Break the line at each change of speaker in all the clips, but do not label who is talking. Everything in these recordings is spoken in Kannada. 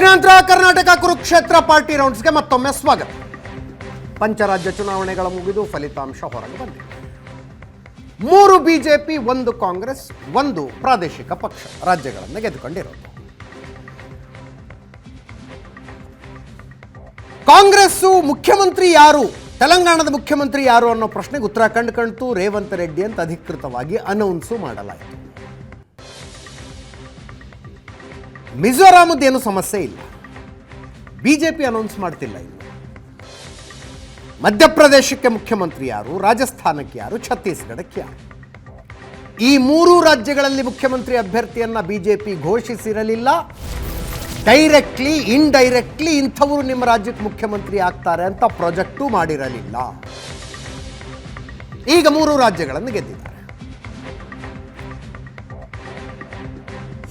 ಬ್ರೇಕ್ ನಂತರ ಕರ್ನಾಟಕ ಕುರುಕ್ಷೇತ್ರ ಪಾರ್ಟಿ ರೌಂಡ್ಸ್ಗೆ ಮತ್ತೊಮ್ಮೆ ಸ್ವಾಗತ. ಪಂಚರಾಜ್ಯ ಚುನಾವಣೆಗಳ ಮುಗಿದು ಫಲಿತಾಂಶ ಹೊರಗೆ ಬಂದಿದೆ. ಮೂರು ಬಿಜೆಪಿ, ಒಂದು ಕಾಂಗ್ರೆಸ್, ಒಂದು ಪ್ರಾದೇಶಿಕ ಪಕ್ಷ ರಾಜ್ಯಗಳನ್ನು ಗೆದ್ದುಕೊಂಡಿರೋದು. ಕಾಂಗ್ರೆಸ್ಸು ಮುಖ್ಯಮಂತ್ರಿ ಯಾರು, ತೆಲಂಗಾಣದ ಮುಖ್ಯಮಂತ್ರಿ ಯಾರು ಅನ್ನೋ ಪ್ರಶ್ನೆಗೆ ಉತ್ತರ ಕಂಡು ರೇವಂತ್ ರೆಡ್ಡಿ ಅಂತ ಅಧಿಕೃತವಾಗಿ ಅನೌನ್ಸು ಮಾಡಲಾಯಿತು. ಮಿಜೋರಾಮದ್ದೇನು ಸಮಸ್ಯೆ ಇಲ್ಲ. ಬಿ ಜೆ ಪಿ ಅನೌನ್ಸ್ ಮಾಡ್ತಿಲ್ಲ ಇನ್ನು. ಮಧ್ಯಪ್ರದೇಶಕ್ಕೆ ಮುಖ್ಯಮಂತ್ರಿ ಯಾರು, ರಾಜಸ್ಥಾನಕ್ಕೆ ಯಾರು, ಛತ್ತೀಸ್ಗಢಕ್ಕೆ ಯಾರು? ಈ ಮೂರು ರಾಜ್ಯಗಳಲ್ಲಿ ಮುಖ್ಯಮಂತ್ರಿ ಅಭ್ಯರ್ಥಿಯನ್ನ ಬಿಜೆಪಿ ಘೋಷಿಸಿರಲಿಲ್ಲ. ಡೈರೆಕ್ಟ್ಲಿ ಇನ್ಡೈರೆಕ್ಟ್ಲಿ ಇಂಥವರು ನಿಮ್ಮ ರಾಜ್ಯಕ್ಕೆ ಮುಖ್ಯಮಂತ್ರಿ ಆಗ್ತಾರೆ ಅಂತ ಪ್ರಾಜೆಕ್ಟು ಮಾಡಿರಲಿಲ್ಲ. ಈಗ ಮೂರು ರಾಜ್ಯಗಳನ್ನು ಗೆದ್ದಿದ್ದಾರೆ.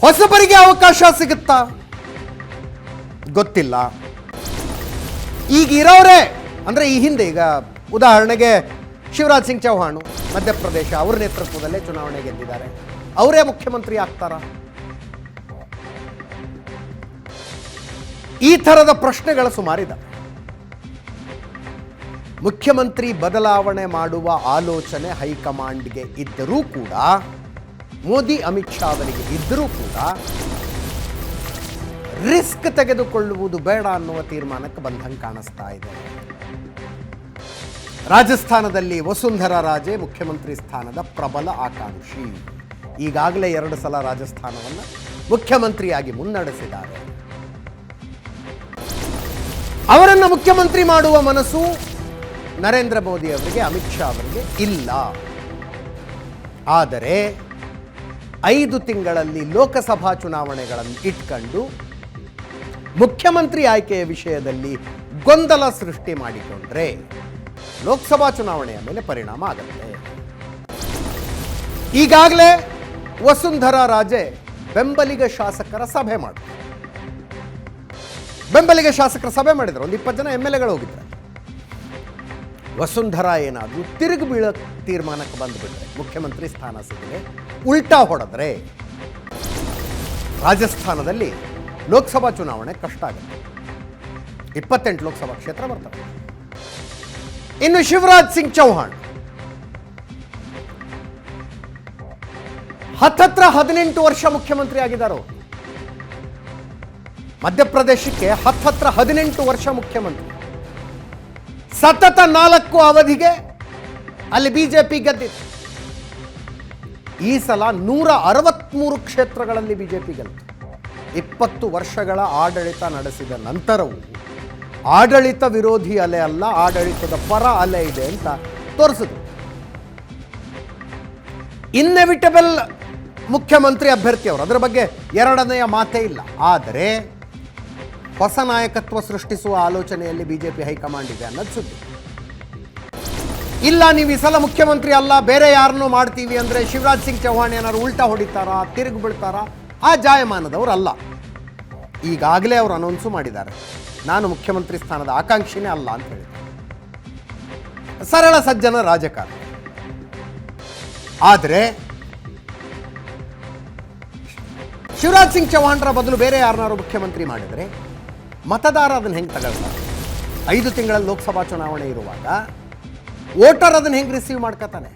ಹೊಸಬರಿಗೆ ಅವಕಾಶ ಸಿಗುತ್ತಾ? ಗೊತ್ತಿಲ್ಲ. ಈಗ ಇರೋರೇ. ಅಂದ್ರೆ ಈ ಹಿಂದೆ ಈಗ ಉದಾಹರಣೆಗೆ ಶಿವರಾಜ್ ಸಿಂಗ್ ಚೌಹಾಣ್ ಮಧ್ಯಪ್ರದೇಶ ಅವರ ನೇತೃತ್ವದಲ್ಲೇ ಚುನಾವಣೆ ಗೆದ್ದಿದ್ದಾರೆ. ಅವರೇ ಮುಖ್ಯಮಂತ್ರಿ ಆಗ್ತಾರ? ಈ ಥರದ ಪ್ರಶ್ನೆಗಳು ಸುಮಾರಿದ ಮುಖ್ಯಮಂತ್ರಿ ಬದಲಾವಣೆ ಮಾಡುವ ಆಲೋಚನೆ ಹೈಕಮಾಂಡ್ಗೆ ಇದ್ದರೂ ಕೂಡ ಮೋದಿ, ಅಮಿತ್ ಶಾ ಅವರಿಗೆ ಇದ್ದರೂ ಕೂಡ ರಿಸ್ಕ್ ತೆಗೆದುಕೊಳ್ಳುವುದು ಬೇಡ ಅನ್ನುವ ತೀರ್ಮಾನಕ್ಕೆ ಬಂದಂಗೆ ಕಾಣಿಸ್ತಾ ಇದೆ. ರಾಜಸ್ಥಾನದಲ್ಲಿ ವಸುಂಧರಾ ರಾಜೆ ಮುಖ್ಯಮಂತ್ರಿ ಸ್ಥಾನದ ಪ್ರಬಲ ಆಕಾಂಕ್ಷಿ. ಈಗಾಗಲೇ ಎರಡು ಸಲ ರಾಜಸ್ಥಾನವನ್ನು ಮುಖ್ಯಮಂತ್ರಿಯಾಗಿ ಮುನ್ನಡೆಸಿದ್ದಾರೆ. ಅವರನ್ನು ಮುಖ್ಯಮಂತ್ರಿ ಮಾಡುವ ಮನಸ್ಸು ನರೇಂದ್ರ ಮೋದಿ ಅವರಿಗೆ, ಅಮಿತ್ ಶಾ ಅವರಿಗೆ ಇಲ್ಲ. ಆದರೆ ಐದು ತಿಂಗಳಲ್ಲಿ ಲೋಕಸಭಾ ಚುನಾವಣೆಗಳನ್ನು ಇಟ್ಕೊಂಡು ಮುಖ್ಯಮಂತ್ರಿ ಆಯ್ಕೆಯ ವಿಷಯದಲ್ಲಿ ಗೊಂದಲ ಸೃಷ್ಟಿ ಮಾಡಿಕೊಂಡ್ರೆ ಲೋಕಸಭಾ ಚುನಾವಣೆಯ ಮೇಲೆ ಪರಿಣಾಮ ಆಗುತ್ತೆ. ಈಗಾಗಲೇ ವಸುಂಧರಾ ರಾಜೆ ಬೆಂಬಲಿಗ ಶಾಸಕರ ಸಭೆ ಮಾಡಿದ್ರು. ಬೆಂಬಲಿಗ ಶಾಸಕರ ಸಭೆ ಮಾಡಿದ್ರು. ಒಂದು ಇಪ್ಪತ್ತು ಜನ ಎಂ ಎಲ್ ಎಗಳು ಹೋಗಿದ್ದಾರೆ ವಸುಂಧರಾ ಏನಾದರೂ ತಿರುಗಿ ಬೀಳೋ ತೀರ್ಮಾನಕ್ಕೆ ಬಂದುಬಿಟ್ರೆ, ಮುಖ್ಯಮಂತ್ರಿ ಸ್ಥಾನ ಸಿಗದೆ ಉಲ್ಟಾ ಹೊಡೆದ್ರೆ ರಾಜಸ್ಥಾನದಲ್ಲಿ ಲೋಕಸಭಾ ಚುನಾವಣೆ ಕಷ್ಟ ಆಗುತ್ತೆ. ಇಪ್ಪತ್ತೆಂಟು ಲೋಕಸಭಾ ಕ್ಷೇತ್ರ ಬರ್ತವೆ ಇನ್ನು ಶಿವರಾಜ್ ಸಿಂಗ್ ಚೌಹಾಣ್. ಹತ್ತತ್ರ ಹದಿನೆಂಟು ವರ್ಷ ಮುಖ್ಯಮಂತ್ರಿ ಆಗಿದ್ದಾರೆ ಮಧ್ಯಪ್ರದೇಶಕ್ಕೆ ಹತ್ತತ್ರ ಹದಿನೆಂಟು ವರ್ಷ ಮುಖ್ಯಮಂತ್ರಿ. ಸತತ ನಾಲ್ಕು ಅವಧಿಗೆ ಅಲ್ಲಿ ಬಿಜೆಪಿ ಗೆದ್ದಿತ್ತು ಈ ಸಲ ನೂರ ಅರವತ್ತ್ಮೂರು ಕ್ಷೇತ್ರಗಳಲ್ಲಿ ಬಿಜೆಪಿ ಗೆಲ್ತು. ಇಪ್ಪತ್ತು ವರ್ಷಗಳ ಆಡಳಿತ ನಡೆಸಿದ ನಂತರವೂ ಆಡಳಿತ ವಿರೋಧಿ ಅಲೆ ಅಲ್ಲ, ಆಡಳಿತದ ಪರ ಅಲೆ ಇದೆ ಅಂತ ತೋರಿಸಿದ್ರು ಇನ್ನೆವಿಟಬಲ್ ಮುಖ್ಯಮಂತ್ರಿ ಅಭ್ಯರ್ಥಿ ಅವರು ಅದರ ಬಗ್ಗೆ ಎರಡನೆಯ ಮಾತೇ ಇಲ್ಲ. ಆದರೆ ಹೊಸ ನಾಯಕತ್ವ ಸೃಷ್ಟಿಸುವ ಆಲೋಚನೆಯಲ್ಲಿ ಬಿಜೆಪಿ ಹೈಕಮಾಂಡ್ ಇದೆ ಅನ್ನೋದು ಸುದ್ದಿ. ಇಲ್ಲ, ನೀವು ಈ ಸಲ ಮುಖ್ಯಮಂತ್ರಿ ಅಲ್ಲ, ಬೇರೆ ಯಾರನ್ನೂ ಮಾಡ್ತೀವಿ ಅಂದರೆ ಶಿವರಾಜ್ ಸಿಂಗ್ ಚೌಹಾಣ್ ಏನಾದ್ರು ಉಲ್ಟಾ ಹೊಡಿತಾರಾ, ತಿರುಗಿ ಬಿಡ್ತಾರಾ ಆ ಜಾಯಮಾನದವರು ಅಲ್ಲ. ಈಗಾಗಲೇ ಅವರು ಅನೌನ್ಸು ಮಾಡಿದ್ದಾರೆ. ನಾನು ಮುಖ್ಯಮಂತ್ರಿ ಸ್ಥಾನದ ಆಕಾಂಕ್ಷಿನೇ ಅಲ್ಲ ಅಂತ ಹೇಳಿದ್ದಾರೆ ಸರಳ ಸಜ್ಜನ ರಾಜಕಾರಣ. ಆದರೆ, ಶಿವರಾಜ್ ಸಿಂಗ್ ಚೌಹಾಣ್ರ ಬದಲು ಬೇರೆ ಯಾರನ್ನಾರು ಮುಖ್ಯಮಂತ್ರಿ ಮಾಡಿದರೆ ಮತದಾರ ಅದನ್ನು ಹೆಂಗೆ ತಗೊಳ್ತಾರೆ? ಐದು ತಿಂಗಳಲ್ಲಿ ಲೋಕಸಭಾ ಚುನಾವಣೆ ಇರುವಾಗ ವೋಟರ್ ಅದನ್ನು ಹೆಂಗೆ ರಿಸೀವ್ ಮಾಡ್ಕೋತಾನೆ?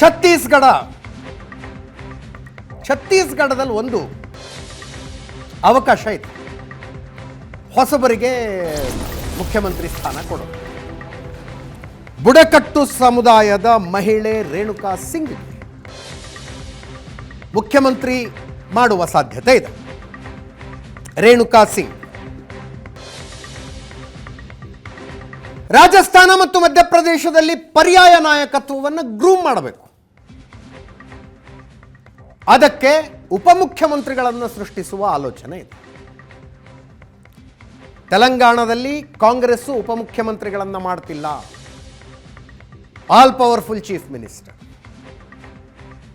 ಛತ್ತೀಸ್ಗಢ. ಛತ್ತೀಸ್ಗಢದಲ್ಲಿ ಒಂದು ಅವಕಾಶ ಇತ್ತು ಹೊಸಬರಿಗೆ ಮುಖ್ಯಮಂತ್ರಿ ಸ್ಥಾನ ಕೊಡೋದು ಬುಡಕಟ್ಟು ಸಮುದಾಯದ ಮಹಿಳೆ ರೇಣುಕಾ ಸಿಂಗ್. ಮುಖ್ಯಮಂತ್ರಿ ಮಾಡುವ ಸಾಧ್ಯತೆ ಇದೆ. ರೇಣುಕಾ ಸಿಂಗ್. ರಾಜಸ್ಥಾನ ಮತ್ತು ಮಧ್ಯಪ್ರದೇಶದಲ್ಲಿ ಪರ್ಯಾಯ ನಾಯಕತ್ವವನ್ನು ಗ್ರೂಮ್ ಮಾಡಬೇಕು. ಅದಕ್ಕೆ ಉಪಮುಖ್ಯಮಂತ್ರಿಗಳನ್ನು ಸೃಷ್ಟಿಸುವ ಆಲೋಚನೆ ಇದೆ. ತೆಲಂಗಾಣದಲ್ಲಿ ಕಾಂಗ್ರೆಸ್ಸು ಉಪಮುಖ್ಯಮಂತ್ರಿಗಳನ್ನು ಮಾಡ್ತಿಲ್ಲ. All powerful chief minister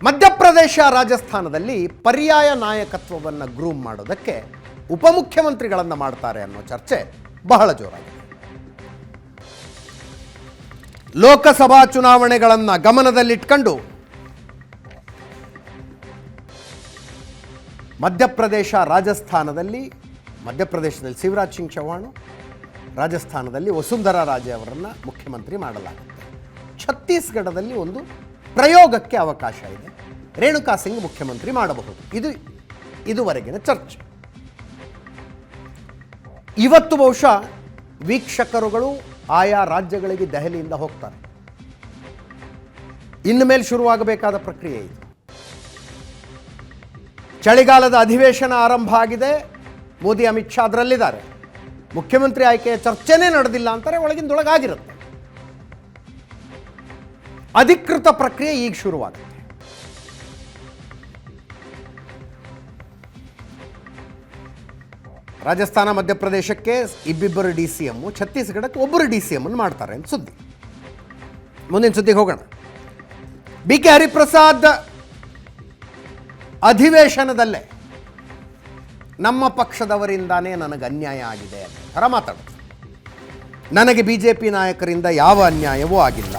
Madhya Pradesh ರಾಜಸ್ಥಾನದಲ್ಲಿ ಪರ್ಯಾಯ ನಾಯಕತ್ವವನ್ನು ಗ್ರೂಮ್ ಮಾಡೋದಕ್ಕೆ ಉಪಮುಖ್ಯಮಂತ್ರಿಗಳನ್ನು ಮಾಡ್ತಾರೆ ಅನ್ನೋ ಚರ್ಚೆ ಬಹಳ ಜೋರಾಗಿದೆ. ಲೋಕಸಭಾ ಚುನಾವಣೆಗಳನ್ನು ಗಮನದಲ್ಲಿಟ್ಕೊಂಡು ಮಧ್ಯಪ್ರದೇಶ ರಾಜಸ್ಥಾನದಲ್ಲಿ, ಮಧ್ಯಪ್ರದೇಶದಲ್ಲಿ ಶಿವರಾಜ್ ಸಿಂಗ್ ಚೌಹಾಣ್, ರಾಜಸ್ಥಾನದಲ್ಲಿ ವಸುಂಧರಾ ರಾಜೆ ಅವರನ್ನು ಮುಖ್ಯಮಂತ್ರಿ ಮಾಡಲಾಗುತ್ತೆ. ಛತ್ತೀಸ್ಗಢದಲ್ಲಿ ಒಂದು ಪ್ರಯೋಗಕ್ಕೆ ಅವಕಾಶ ಇದೆ. ರೇಣುಕಾ ಸಿಂಗ್ ಮುಖ್ಯಮಂತ್ರಿ ಮಾಡಬಹುದು. ಇದು ಇದುವರೆಗಿನ ಚರ್ಚೆ. ಇವತ್ತು ಬಹುಶಃ ವೀಕ್ಷಕರುಗಳು ಆಯಾ ರಾಜ್ಯಗಳಿಗೆ ದೆಹಲಿಯಿಂದ ಹೋಗ್ತಾರೆ. ಇನ್ನು ಮೇಲೆ ಶುರುವಾಗಬೇಕಾದ ಪ್ರಕ್ರಿಯೆ ಇದು. ಚಳಿಗಾಲದ ಅಧಿವೇಶನ ಆರಂಭ ಆಗಿದೆ. ಮೋದಿ ಅಮಿತ್ ಶಾ ಅದರಲ್ಲಿದ್ದಾರೆ. ಮುಖ್ಯಮಂತ್ರಿ ಆಯ್ಕೆಯ ಚರ್ಚೆನೇ ನಡೆದಿಲ್ಲ ಅಂತಾರೆ ಒಳಗಿಂದೊಳಗಾಗಿರುತ್ತೆ. ಅಧಿಕೃತ ಪ್ರಕ್ರಿಯೆ ಈಗ ಶುರುವಾಗುತ್ತೆ. ರಾಜಸ್ಥಾನ, ಮಧ್ಯಪ್ರದೇಶಕ್ಕೆ ಇಬ್ಬಿಬ್ಬರು ಡಿ ಸಿ ಎಮ್ಮು ಛತ್ತೀಸ್ಗಢಕ್ಕೆ ಒಬ್ಬರು ಡಿ ಸಿ ಎಮ್ಮನ್ನು ಮಾಡ್ತಾರೆ ಅಂತ ಸುದ್ದಿ. ಮುಂದಿನ ಸುದ್ದಿಗೆ ಹೋಗೋಣ. ಬಿ ಕೆ ಹರಿಪ್ರಸಾದ್ ಅಧಿವೇಶನದಲ್ಲೇ ನಮ್ಮ ಪಕ್ಷದವರಿಂದಾನೇ ನನಗೆ ಅನ್ಯಾಯ ಆಗಿದೆ ಥರ ಮಾತಾಡೋದು ನನಗೆ ಬಿ ಜೆ ಪಿ ನಾಯಕರಿಂದ ಯಾವ ಅನ್ಯಾಯವೂ ಆಗಿಲ್ಲ.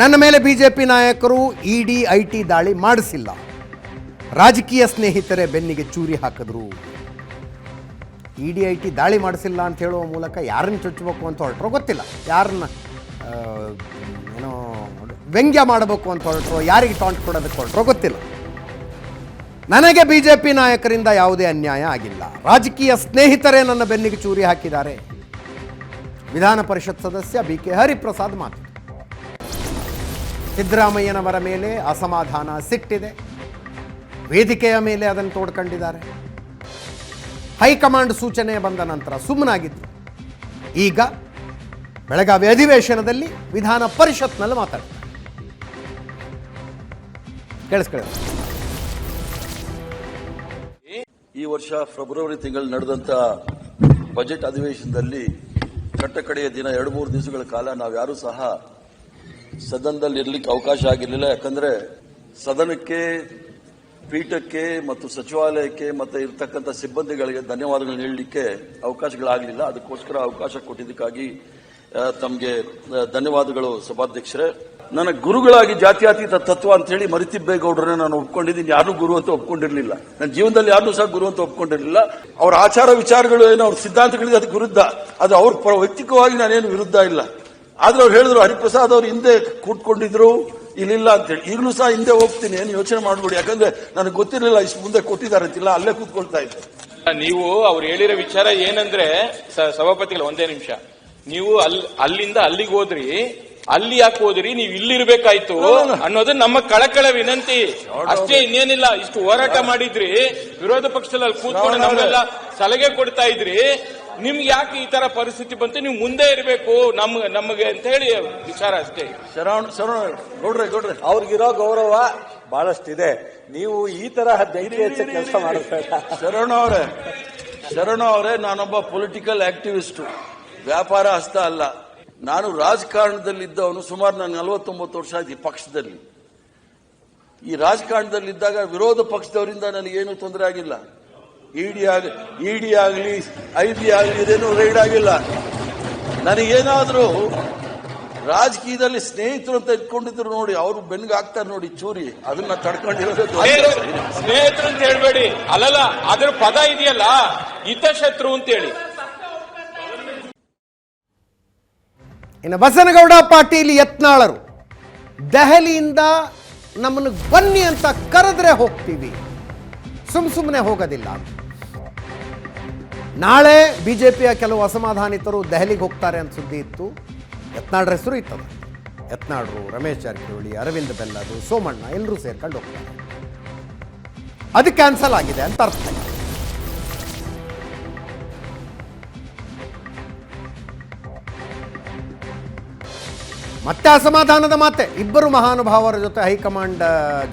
ನನ್ನ ಮೇಲೆ ಬಿ ಜೆ ಪಿ ನಾಯಕರು ಇ ಡಿ ಐ ಟಿ ದಾಳಿ ಮಾಡಿಸಿಲ್ಲ. ರಾಜಕೀಯ ಸ್ನೇಹಿತರೇ ಬೆನ್ನಿಗೆ ಚೂರಿ ಹಾಕಿದ್ರು. ಇ ಡಿ ಐ ಟಿ ದಾಳಿ ಮಾಡಿಸಿಲ್ಲ ಅಂತ ಹೇಳುವ ಮೂಲಕ ಯಾರನ್ನು ಚುಚ್ಚಬೇಕು ಅಂತ ಹೊರಟ್ರೋ ಗೊತ್ತಿಲ್ಲ. ಯಾರನ್ನ ಏನೋ ವ್ಯಂಗ್ಯ ಮಾಡಬೇಕು ಅಂತ ಹೊರಟ್ರೋ, ಯಾರಿಗೆ ಟಾಂಟ್ ಕೊಡೋದಕ್ಕೆ ಹೊರಟ್ರೋ ಗೊತ್ತಿಲ್ಲ. ನನಗೆ ಬಿ ಜೆ ಪಿ ನಾಯಕರಿಂದ ಯಾವುದೇ ಅನ್ಯಾಯ ಆಗಿಲ್ಲ. ರಾಜಕೀಯ ಸ್ನೇಹಿತರೇ ನನ್ನ ಬೆನ್ನಿಗೆ ಚೂರಿ ಹಾಕಿದ್ದಾರೆ. ವಿಧಾನ ಪರಿಷತ್ ಸದಸ್ಯ ಬಿ ಕೆ ಹರಿಪ್ರಸಾದ್ ಮಾತು. ಸಿದ್ದರಾಮಯ್ಯನವರ ಮೇಲೆ ಅಸಮಾಧಾನ ಸಿಟ್ಟಿದೆ. ವೇದಿಕೆಯ ಮೇಲೆ ಅದನ್ನು ತೋಡ್ಕೊಂಡಿದ್ದಾರೆ. ಹೈಕಮಾಂಡ್ ಸೂಚನೆ ಬಂದ ನಂತರ ಸುಮ್ಮನಾಗಿದ್ದು ಈಗ ಬೆಳಗಾವಿ ಅಧಿವೇಶನದಲ್ಲಿ ವಿಧಾನ ಪರಿಷತ್ನಲ್ಲಿ ಕೇಳಿಸ್ಕೊಳ್ಳಿ
ಈ ವರ್ಷ ಫೆಬ್ರವರಿ ತಿಂಗಳು ನಡೆದಂತ ಬಜೆಟ್ ಅಧಿವೇಶನದಲ್ಲಿ ಕಟ್ಟಕಡೆಯ ದಿನ ಎರಡು, ಮೂರು ದಿವಸಗಳ ಕಾಲ ನಾವ್ಯಾರೂ ಸಹ ಸದನದಲ್ಲಿ ಇರಲಿಕ್ಕೆ ಅವಕಾಶ ಆಗಿರಲಿಲ್ಲ. ಯಾಕಂದ್ರೆ ಸದನಕ್ಕೆ, ಪೀಠಕ್ಕೆ ಮತ್ತು ಸಚಿವಾಲಯಕ್ಕೆ ಮತ್ತೆ ಇರತಕ್ಕಂಥ ಸಿಬ್ಬಂದಿಗಳಿಗೆ ಧನ್ಯವಾದಗಳು ಹೇಳಲಿಕ್ಕೆ ಅವಕಾಶಗಳಾಗಲಿಲ್ಲ. ಅದಕ್ಕೋಸ್ಕರ ಅವಕಾಶ ಕೊಟ್ಟಿದ್ದಕ್ಕಾಗಿ ತಮಗೆ ಧನ್ಯವಾದಗಳು ಸಭಾಧ್ಯಕ್ಷರೇ. ನನ್ನ ಗುರುಗಳಾಗಿ ಜಾತ್ಯಾತೀತ ತತ್ವ ಅಂತ ಹೇಳಿ ಮರಿತಿಬ್ಬೇಗೌಡರನ್ನ ನಾನು ಒಪ್ಕೊಂಡಿದ್ದೀನಿ. ಯಾರು ಗುರು ಅಂತ ಒಪ್ಕೊಂಡಿರಲಿಲ್ಲ. ನನ್ನ ಜೀವನದಲ್ಲಿ ಯಾರು ಸಹ ಗುರು ಅಂತ ಒಪ್ಕೊಂಡಿರ್ಲಿಲ್ಲ. ಅವರ ಆಚಾರ ವಿಚಾರಗಳು ಏನೋ ಅವ್ರ ಸಿದ್ಧಾಂತಗಳಿಗೆ ಅದಕ್ಕೆ ವಿರುದ್ಧ ಅದು ಅವ್ರ ವೈಯಕ್ತಿಕವಾಗಿ ನಾನೇನು ವಿರುದ್ಧ ಇಲ್ಲ. ಆದ್ರೆ ಅವ್ರು ಹೇಳಿದ್ರು ಹರಿಪ್ರಸಾದ್ ಅವ್ರು ಹಿಂದೆ ಕೂತ್ಕೊಂಡಿದ್ರು ಇಲ್ಲಿಲ್ಲ ಅಂತ ಹೇಳಿ ಈಗಲೂ ಸಹ ಹಿಂದೆ ಹೋಗ್ತೀನಿ ಏನು ಯೋಚನೆ ಮಾಡ್ಬಿಡಿ. ಯಾಕಂದ್ರೆ ನನಗೆ ಗೊತ್ತಿರಲಿಲ್ಲ ಇಷ್ಟು ಮುಂದೆ ಕೊಟ್ಟಿದ್ದಾರೆ ಅಂತಿಲ್ಲ ಅಲ್ಲೇ ಕೂತ್ಕೊಳ್ತಾ ಇದ್ದೆ.
ನೀವು ಅವ್ರು ಹೇಳಿರೋ ವಿಚಾರ ಏನಂದ್ರೆ ಸಭಾಪತಿಗಳು ಒಂದೇ ನಿಮಿಷ. ನೀವು ಅಲ್ಲಿ ಅಲ್ಲಿಂದ ಅಲ್ಲಿಗೆ ಹೋದ್ರಿ ಅಲ್ಲಿ ಯಾಕೆ ಹೋದ್ರಿ? ನೀವು ಇಲ್ಲಿರ್ಬೇಕಾಯ್ತು ಅನ್ನೋದು ನಮ್ಮ ಕಳಕಳ ವಿನಂತಿ. ಅಷ್ಟೇ ಇನ್ನೇನಿಲ್ಲ ಇಷ್ಟು ಹೋರಾಟ ಮಾಡಿದ್ರಿ. ವಿರೋಧ ಪಕ್ಷದಲ್ಲಿ ಕೂತ್ಕೊಂಡು ನಮ್ಗೆಲ್ಲ ಸಲಹೆ ಕೊಡ್ತಾ ಇದ್ರಿ. ನಿಮ್ಗೆ ಯಾಕೆ ಈ ತರ ಪರಿಸ್ಥಿತಿ ಬಂತು? ನೀವು ಮುಂದೆ ಇರಬೇಕು ನಮ್ಗೆ ನಮಗೆ ಅಂತ ಹೇಳಿ ವಿಚಾರ ಅಷ್ಟೇ.
ಶರಣ ಶರಣ ನೋಡ್ರಿ ನೋಡ್ರಿ.
ಅವ್ರಿಗಿರೋ ಗೌರವ ಬಹಳಷ್ಟಿದೆ. ನೀವು ಈ ತರ ಧೈರ್ಯ ಹೆಚ್ಚ ಕೆಲಸ ಮಾಡಬೇಡ.
ಶರಣ ಅವರೇ ಶರಣ ಅವರೇ ನಾನೊಬ್ಬ ಪೊಲಿಟಿಕಲ್ ಆಕ್ಟಿವಿಸ್ಟ್ ವ್ಯಾಪಾರ ಹಸ್ತ ಅಲ್ಲ. ನಾನು ರಾಜಕಾರಣದಲ್ಲಿದ್ದವನು ಸುಮಾರು ನಾನು ನಲವತ್ತೊಂಬತ್ತು ವರ್ಷ ಆಯ್ತು ಈ ಪಕ್ಷದಲ್ಲಿ. ಈ ರಾಜಕಾರಣದಲ್ಲಿದ್ದಾಗ ವಿರೋಧ ಪಕ್ಷದವರಿಂದ ನನಗೇನು ತೊಂದರೆ ಆಗಿಲ್ಲ. ಇಡಿ ಆಗಲಿ ಇಡಿ ಆಗಲಿ ಐ ಬಿ ಆಗಲಿ ಇದೇನು ರೈಡ್ ಆಗಿಲ್ಲ. ನನಗೇನಾದರೂ ರಾಜಕೀಯದಲ್ಲಿ ಸ್ನೇಹಿತರು ಅಂತ ಇಟ್ಕೊಂಡಿದ್ರು ನೋಡಿ ಅವರು ಬೆನ್ಗೆ ಹಾಕ್ತಾರೆ ನೋಡಿ ಚೂರಿ. ಅದನ್ನ ತಡ್ಕೊಂಡಿರೋದು
ಸ್ನೇಹಿತರು ಅಂತ ಹೇಳ್ಬೇಡಿ. ಅಲ್ಲಲ್ಲ ಅದ್ರ ಪದ ಇದೆಯಲ್ಲ? ಹಿತಶತ್ರು ಅಂತ ಹೇಳಿ.
ಇನ್ನು ಬಸನಗೌಡ ಪಾಟೀಲ್ ಯತ್ನಾಳರು ದೆಹಲಿಯಿಂದ ನಮ್ಮನ್ನು ಬನ್ನಿ ಅಂತ ಕರೆದ್ರೆ ಹೋಗ್ತೀವಿ. ಸುಮ್ ಸುಮ್ಮನೆ ಹೋಗೋದಿಲ್ಲ. ನಾಳೆ ಬಿ ಜೆ ಪಿಯ ಕೆಲವು ಅಸಮಾಧಾನಿತರು ದೆಹಲಿಗೆ ಹೋಗ್ತಾರೆ ಅಂತ ಸುದ್ದಿ ಇತ್ತು. ಯತ್ನಾಳ್ರ ಹೆಸರು ಇತ್ತದ ಯತ್ನಾಳ್ರು ರಮೇಶ್ ಜಾರಕಿಹೊಳಿ, ಅರವಿಂದ್ ಬೆಲ್ಲದು, ಸೋಮಣ್ಣ ಎಲ್ಲರೂ ಸೇರ್ಕೊಂಡು ಹೋಗ್ತಾರೆ. ಅದು ಕ್ಯಾನ್ಸಲ್ ಆಗಿದೆ ಅಂತ ಅರ್ಥ ಮತ್ತೆ ಅಸಮಾಧಾನದ ಮಾತೆ. ಇಬ್ಬರು ಮಹಾನುಭಾವರ ಜೊತೆ ಹೈಕಮಾಂಡ್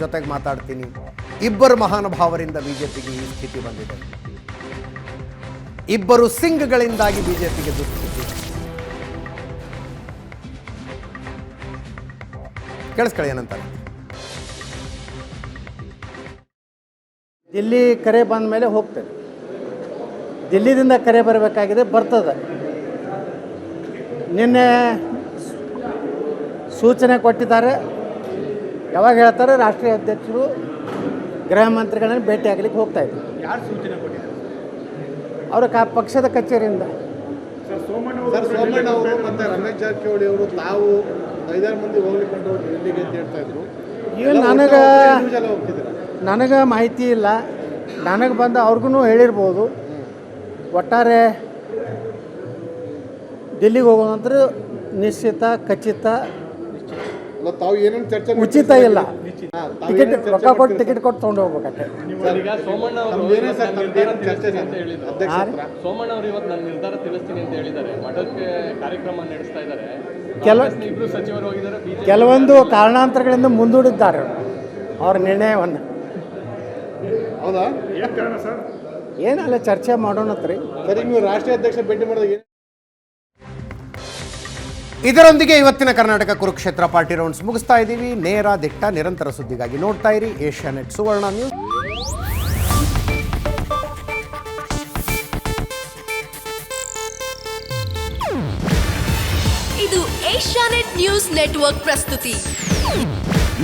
ಜೊತೆಗೆ ಮಾತಾಡ್ತೀನಿ. ಇಬ್ಬರು ಮಹಾನುಭಾವರಿಂದ ಬಿಜೆಪಿಗೆ ಈ ಸ್ಥಿತಿ ಬಂದಿದೆ. ಇಬ್ಬರು ಸಿಂಗ್ಗಳಿಂದಾಗಿ ಬಿಜೆಪಿಗೆ ದುಃಖಿಸಿದ್ದು ಕೇಳಿಸ್ಕೊಳ್ಳಿ ಏನಂತಾರೆ
ದಿಲ್ಲಿ ಕರೆ ಬಂದ ಮೇಲೆ ಹೋಗ್ತೇನೆ ದಿಲ್ಲಿದಿಂದ ಕರೆ ಬರಬೇಕಾಗಿದೆ ಬರ್ತದೆ. ನಿನ್ನೆ ಸೂಚನೆ ಕೊಟ್ಟಿದ್ದಾರೆ. ಯಾವಾಗ ಹೇಳ್ತಾರೆ ರಾಷ್ಟ್ರೀಯ ಅಧ್ಯಕ್ಷರು ಗೃಹ ಮಂತ್ರಿಗಳನ್ನ ಭೇಟಿ ಆಗ್ಲಿಕ್ಕೆ ಹೋಗ್ತಾ ಇದ್ದೀವಿ
ಯಾರು ಸೂಚನೆ ಕೊಟ್ಟಿದ್ದಾರೆ?
ಅವರ ಕ ಪಕ್ಷದ ಕಚೇರಿಯಿಂದ.
ಸರ್ ಸೋಮಣ್ಣ
ಸರ್
ಅವರು
ಸೋಮಣ್ಣ ಅವರು ಮತ್ತೆ ರಮೇಶ್ ಜಾರಕಿಹೊಳಿ ಅವರು ತಾವು ಐದಾರು ಮಂದಿ ಡೆಲ್ಲಿಗೆ ಅಂತ ಹೇಳ್ತಾ ಇದ್ರು.
ಇವ್ ನನಗೆ ನನಗೆ ಮಾಹಿತಿ ಇಲ್ಲ. ನನಗೆ ಬಂದ ಅವ್ರಿಗೂ ಹೇಳಿರ್ಬೋದು. ಒಟ್ಟಾರೆ ಡೆಲ್ಲಿಗೆ ಹೋಗೋದಂದ್ರೆ ನಿಶ್ಚಿತ ಖಚಿತ
ತಾವು ಏನೇನು ಚರ್ಚೆ
ಉಚಿತ ಇಲ್ಲ. ಟಿಕೆಟ್ ರೊಕ್ಕ ಕೊಟ್ಟು ಟಿಕೆಟ್ ಕೊಟ್ಟು ತೊಗೊಂಡು ಹೋಗ್ಬೇಕಷ್ಟೆ
ಈಗ ಸೋಮಣ್ಣ ಅವರು ಇವತ್ತು ನನ್ನ ನಿರ್ಧಾರ ತಿಳಿಸ್ತೀನಿ ಅಂತ ಹೇಳಿದ್ದಾರೆ. ಮಠಕ್ಕೆ ಕಾರ್ಯಕ್ರಮ ನಡೆಸ್ತಾ ಇದ್ದಾರೆ.
ಕೆಲ
ಸಚಿವರು ಹೋಗಿದ್ದಾರೆ
ಕೆಲವೊಂದು ಕಾರಣಾಂತರಗಳಿಂದ ಮುಂದೂಡಿದ್ದಾರೆ ಅವ್ರ. ನಿರ್ಣಯವನ್ನು.
ಹೌದಾ?
ಏನ್ ಕಾರಣ ಸರ್?
ಏನಲ್ಲ ಚರ್ಚೆ ಮಾಡೋಣತ್ರಿ.
ಸರಿ ನೀವು ರಾಷ್ಟ್ರೀಯ ಅಧ್ಯಕ್ಷ ಭೇಟಿ ಮಾಡಿದಾಗ ಏನ್
ಇದರೊಂದಿಗೆ ಇವತ್ತಿನ ಕರ್ನಾಟಕ ಕುರುಕ್ಷೇತ್ರ ಪಾರ್ಟಿ ರೌಂಡ್ಸ್ ಮುಗಿಸ್ತಾ ಇದ್ದೀವಿ. ನೇರ ದಿಟ್ಟ ನಿರಂತರ ಸುದ್ದಿಗಾಗಿ ನೋಡ್ತಾ ಇರಿ ಏಷ್ಯಾ ನೆಟ್ ಸುವರ್ಣ ನ್ಯೂಸ್.
ಇದು ಏಷ್ಯಾನೆಟ್ ನ್ಯೂಸ್ ನೆಟ್ವರ್ಕ್ ಪ್ರಸ್ತುತಿ.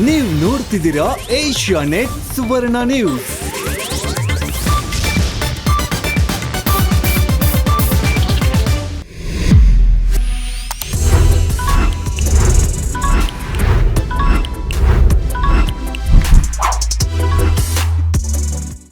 ನೀವು ನೋಡ್ತಿದ್ದೀರಾ ಏಷ್ಯಾ ನೆಟ್ ಸುವರ್ಣ ನ್ಯೂಸ್.